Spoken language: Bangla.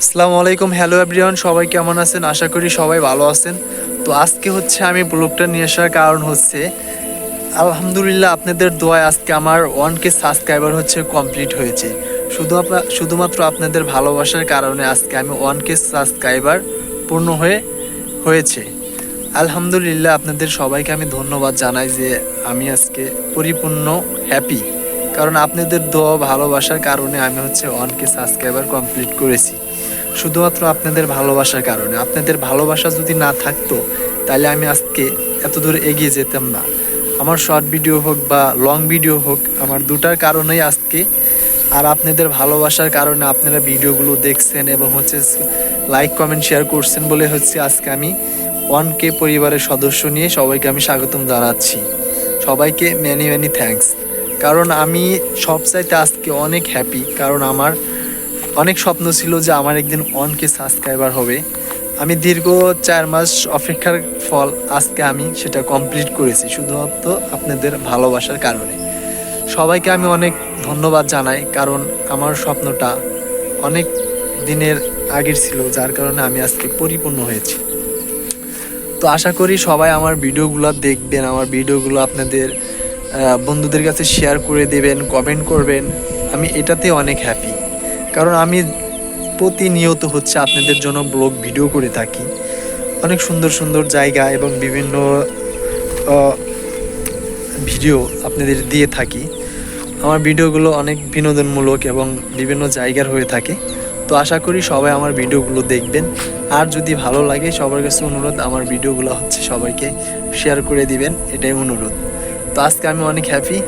আসসালামু আলাইকুম, হ্যালো এভরিওয়ান, সবাই কেমন আছেন? আশা করি সবাই ভালো আছেন। তো আজকে হচ্ছে আমি ব্লগটা নিয়ে আসার কারণ হচ্ছে, আলহামদুলিল্লাহ আপনাদের দোয়ায় আজকে আমার ওয়ান কে সাবস্ক্রাইবার হচ্ছে কমপ্লিট হয়েছে। শুধু শুধুমাত্র আপনাদের ভালোবাসার কারণে আজকে আমি ওয়ান কে সাবস্ক্রাইবার পূর্ণ হয়ে, হয়েছে। আলহামদুলিল্লাহ আপনাদের সবাইকে আমি ধন্যবাদ জানাই যে আমি আজকে পরিপূর্ণ হ্যাপি কারণ আপনাদের দোয়া ভালোবাসার কারণে আমি হচ্ছে ওয়ান কে সাবস্ক্রাইবার কমপ্লিট করেছি। শুধুমাত্র আপনাদের ভালোবাসার কারণে। আপনাদের ভালোবাসা যদি না থাকতো, তাহলে আমি আজকে এত দূর এগিয়ে যেতাম না। আমার শর্ট ভিডিও হোক বা লং ভিডিও হোক, আমার দুটার কারণেই আজকে। আর আপনাদের ভালোবাসার কারণে আপনারা ভিডিওগুলো দেখছেন এবং হচ্ছে লাইক কমেন্ট শেয়ার করছেন বলে হচ্ছে আজকে আমি ওয়ান কে পরিবারের সদস্য নিয়ে সবাইকে আমি স্বাগতম জানাচ্ছি। সবাইকে ম্যানি ম্যানি থ্যাঙ্কস কারণ আমি সবচাইতে আজকে অনেক হ্যাপি কারণ আমার অনেক স্বপ্ন ছিল যে আমার একদিন অনকে সাবস্ক্রাইবার হবে। আমি দীর্ঘ চার মাস অপেক্ষার ফল আজকে আমি সেটা কমপ্লিট করেছি, শুধুমাত্র আপনাদের ভালোবাসার কারণে। সবাইকে আমি অনেক ধন্যবাদ জানাই, কারণ আমার স্বপ্নটা অনেক দিনের আগের ছিল, যার কারণে আমি আজকে পরিপূর্ণ হয়েছি। তো আশা করি সবাই আমার ভিডিওগুলো দেখবেন, আমার ভিডিওগুলো আপনাদের বন্ধুদের কাছে শেয়ার করে দেবেন কমেন্ট করবেন। আমি এটাতে অনেক হ্যাপি কারণ আমি প্রতিনিয়ত হচ্ছে আপনাদের জন্য ব্লগ ভিডিও করে থাকি। অনেক সুন্দর সুন্দর জায়গা এবং বিভিন্ন ভিডিও আপনাদের দিয়ে থাকি। আমার ভিডিওগুলো অনেক বিনোদনমূলক এবং বিভিন্ন জায়গার হয়ে থাকে। তো আশা করি সবাই আমার ভিডিওগুলো দেখবেন। আর যদি ভালো লাগে সবার কাছে অনুরোধ, আমার ভিডিওগুলো হচ্ছে সবাইকে শেয়ার করে দিবেন। এটাই অনুরোধ। তো আজকে আমি অনেক হ্যাপি